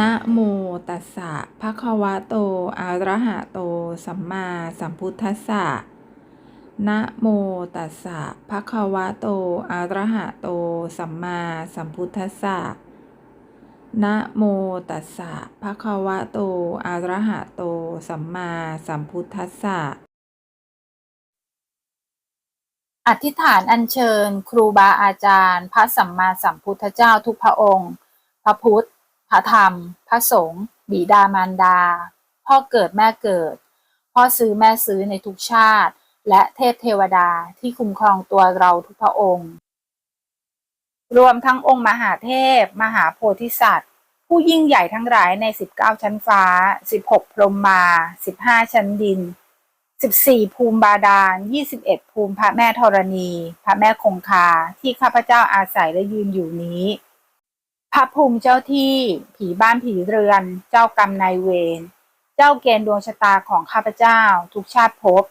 นะโมตัสสะภะคะวะโตอะระหะโต สัมมาสัมพุทธัสสะนะโมตัสสะภะคะวะโตอะระหะโต สัมมาสัมพุทธัสสะนะโมตัสสะภะคะวะโตอะระหะโต สัมมาสัมพุทธัสสะ อธิษฐานอัญเชิญ ครูบาอาจารย์ พระสัมมาสัมพุทธเจ้าทุกพระองค์ พระพุทธ พระธรรม พระสงฆ์บิดามารดา พ่อเกิดแม่เกิด พ่อซื้อแม่ซื้อในทุกชาติ และเทพเทวดาที่คุ้มครองตัวเราทุกพระองค์ รวมทั้งองค์มหาเทพ มหาโพธิสัตว์ ผู้ยิ่งใหญ่ทั้งหลายใน 19 ชั้นฟ้า 16 พรหมมา 15 ชั้นดิน 14 ภูมิบาดาล 21 ภูมิพระแม่ธรณี พระแม่คงคาที่ข้าพเจ้าอาศัยและยืนอยู่นี้ พระภูมิเจ้าที่ผีบ้านผีเรือน เจ้ากรรมนายเวร เจ้าเกณฑ์ดวงชะตาของข้าพเจ้า ทุกชาติภพ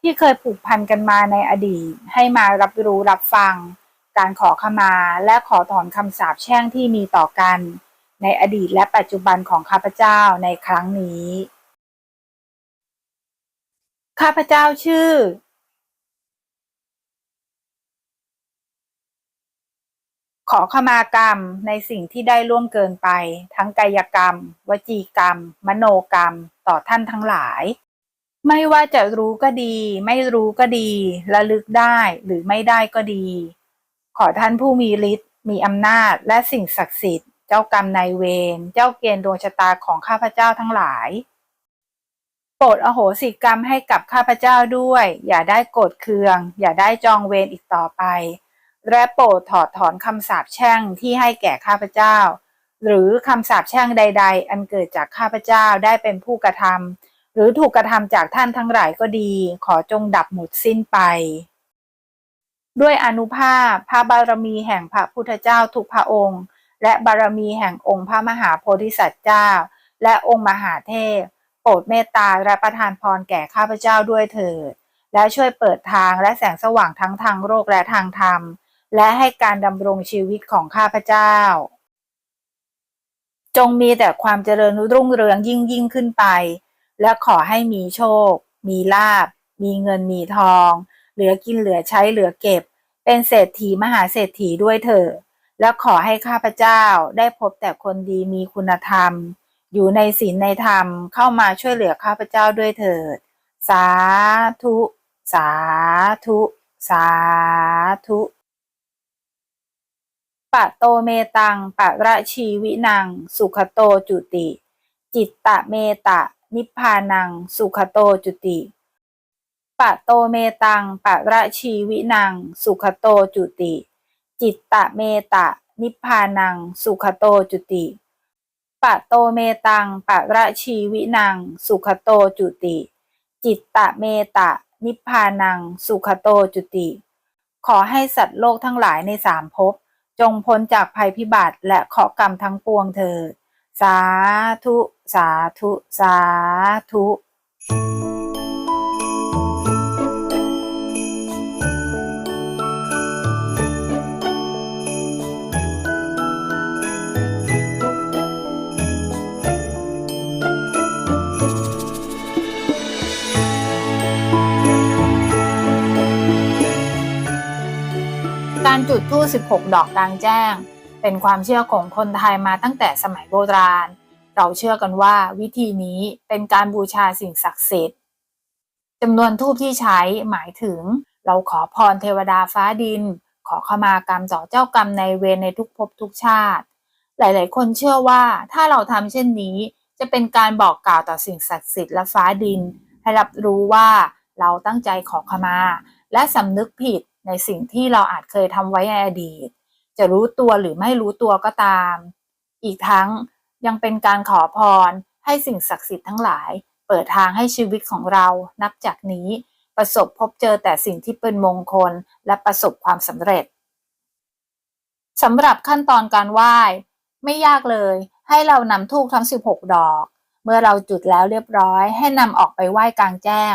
ที่เคยผูกพันกันมาในอดีต ให้มารับรู้รับฟัง การขอขมาและขอถอนคำสาปแช่งที่มีต่อกัน ในอดีตและปัจจุบันของข้าพเจ้าในครั้งนี้ ข้าพเจ้าชื่อ ขอขมากรรมในสิ่งที่ได้ล่วงเกินไป ทั้งกายกรรม วจีกรรม มโนกรรม ต่อท่านทั้งหลาย ไม่ว่าจะรู้ก็ดี ไม่รู้ก็ดีระลึกได้หรือไม่ได้ก็ดี ขอท่านผู้มีฤทธิ์มีอำนาจและสิ่งศักดิ์สิทธิ์เจ้ากรรมนายเวรเจ้าเกณฑ์ดวงชะตาของข้าพเจ้าทั้งหลายโปรดอโหสิกรรมให้กับข้าพเจ้าด้วย อย่าได้โกรธเคือง อย่าได้จองเวรอีกต่อไป และโปรดถอดถอนคำสาปแช่งที่ให้แก่ข้าพเจ้า หรือคำสาปแช่งใด ๆ อันเกิดจากข้าพเจ้าได้เป็นผู้กระทำหรือถูกกระทำจากท่านทั้งหลายก็ดี ขอจงดับหมดสิ้นไป ด้วยอนุภาพพระบารมีแห่งพระพุทธเจ้าทุกพระองค์ และบารมีแห่งองค์พระมหาโพธิสัตว์เจ้า และองค์มหาเทพ โปรดเมตตาและประทานพรแก่ข้าพเจ้าด้วยเถิดและช่วยเปิดทางและแสงสว่างทั้งทางโลกและทางธรรม และให้การดำรงชีวิตของข้าพเจ้า จงมีแต่ความเจริญรุ่งเรืองยิ่งยิ่งขึ้นไป และขอให้มีโชค มีลาบ มีเงินมีทอง เหลือกินเหลือใช้เหลือเก็บ เป็นเศรษฐีมหาเศรษฐีด้วยเถิดและขอให้ข้าพเจ้าได้พบแต่คนดีมีคุณธรรม อยู่ในศีลในธรรมเข้ามาช่วยเหลือข้าพเจ้าด้วยเถิด สาธุ สาธุ สาธุ ปะโตเมตังปะระชีวินัง สุขโตจุติ จิตตะเมตะ นิพพานัง สุขโตจุติ ปะโตเมตังปะระชีวินัง สุขโตจุติ จิตตะเมตะ นิพพานัง สุขโตจุติปะโตเมตังปะระชีวินัง สุขโตจุติ จิตตะเมตะ นิพพานัง สุขโตจุติ ขอให้สัตว์โลกทั้งหลายในสามภพ จงพ้นจากภัยพิบัติและเคราะกรรมทั้งปวงเถิด สาธุ สาธุ สาธุ การจุดธูป16 ดอกกลางแจ้ง เป็นความเชื่อของคนไทยมาตั้งแต่สมัยโบราณ เราเชื่อกันว่าวิธีนี้เป็นการบูชาสิ่งศักดิ์สิทธิ์จำนวนธูปที่ใช้หมายถึง เราขอพรเทวดาฟ้าดิน ขอขมากรรมต่อเจ้ากรรมในเวรในทุกภพทุกชาติ หลาย ๆ คนเชื่อว่าถ้าเราทำเช่นนี้ จะเป็นการบอกกล่าวต่อสิ่งศักดิ์สิทธิ์และฟ้าดิน ให้รับรู้ว่าเราตั้งใจขอขมา และสำนึกผิด ในสิ่งที่เราอาจเคยทำไว้ในอดีต จะรู้ตัวหรือไม่รู้ตัวก็ตาม อีกทั้งยังเป็นการขอพรให้สิ่งศักดิ์สิทธิ์ทั้งหลาย เปิดทางให้ชีวิตของเรานับจากนี้ ประสบพบเจอแต่สิ่งที่เป็นมงคลและประสบความสำเร็จสำหรับขั้นตอนการไหว้ ไม่ยากเลย ให้เรานำธูปทั้ง 16 ดอก เมื่อเราจุดแล้วเรียบร้อย ให้นำออกไปไหว้กลางแจ้ง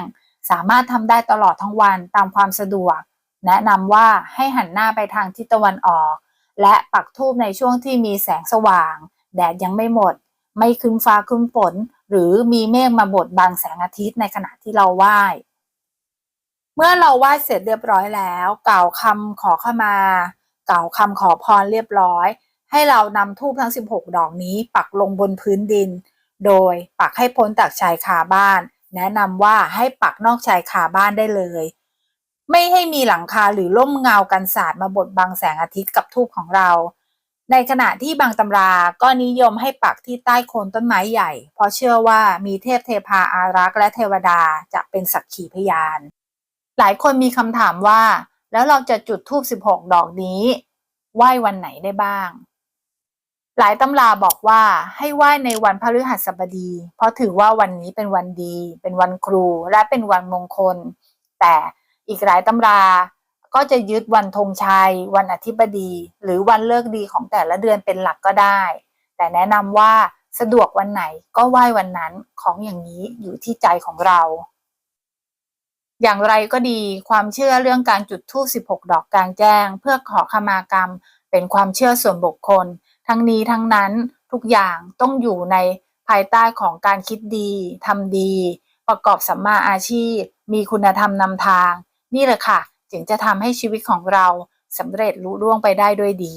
สามารถทำได้ตลอดทั้งวันตามความสะดวก แนะนำว่าให้หันหน้าไปทางทิศตะวันออก และปักธูปในช่วงที่มีแสงสว่าง แดดยังไม่หมด ไม่คึ้มฟ้าคึ้มฝนหรือมีเมฆมาบดบังแสงอาทิตย์ในขณะที่เราไหว้เมื่อเราไหว้เสร็จเรียบร้อยแล้ว กล่าวคำขอเข้ามา กล่าวคำขอพรเรียบร้อย ให้เรานำทูบทั้ง 16 ดอกนี้ปักลงบนพื้นดิน โดยปักให้พ้นจากชายคาบ้าน แนะนำว่าให้ปักนอกชายคาบ้านได้เลย ไม่ให้มีหลังคาหรือร่มเงากันศาสตร์มาบดบังแสงอาทิตย์กับทูบของเรา ในขณะที่บางตำราก็นิยมให้ปักที่ใต้โคนต้นไม้ใหญ่ เพราะเชื่อว่ามีเทพเทพาอารักษ์และเทวดาจะเป็นสักขีพยาน หลายคนมีคำถามว่า แล้วเราจะจุดธูป16 ดอกนี้ไหว้วันไหนได้บ้าง หลายตำราบอกว่าให้ไหว้ในวันพฤหัสบดี เพราะถือว่าวันนี้เป็นวันดี เป็นวันครูและเป็นวันมงคล แต่ อีกหลายตำรา ก็จะยึดวันธงชัย วันอธิบดี หรือวันเลิกดีของแต่ละเดือนเป็นหลักก็ได้ แต่แนะนำว่าสะดวกวันไหนก็ไหว้วันนั้นของอย่างนี้อยู่ที่ใจของเรา อย่างไรก็ดีความเชื่อเรื่องการจุดธูป16 ดอกกลางแจ้ง เพื่อขอขมากรรม เป็นความเชื่อส่วนบุคคล ทั้งนี้ทั้งนั้นทุกอย่างต้องอยู่ในภายใต้ของการคิดดีทำดี ประกอบสัมมาอาชีพ มีคุณธรรมนำทาง นี่แหละค่ะ จึงจะทำให้ชีวิตของเราสำเร็จลุล่วงไปได้ด้วยดี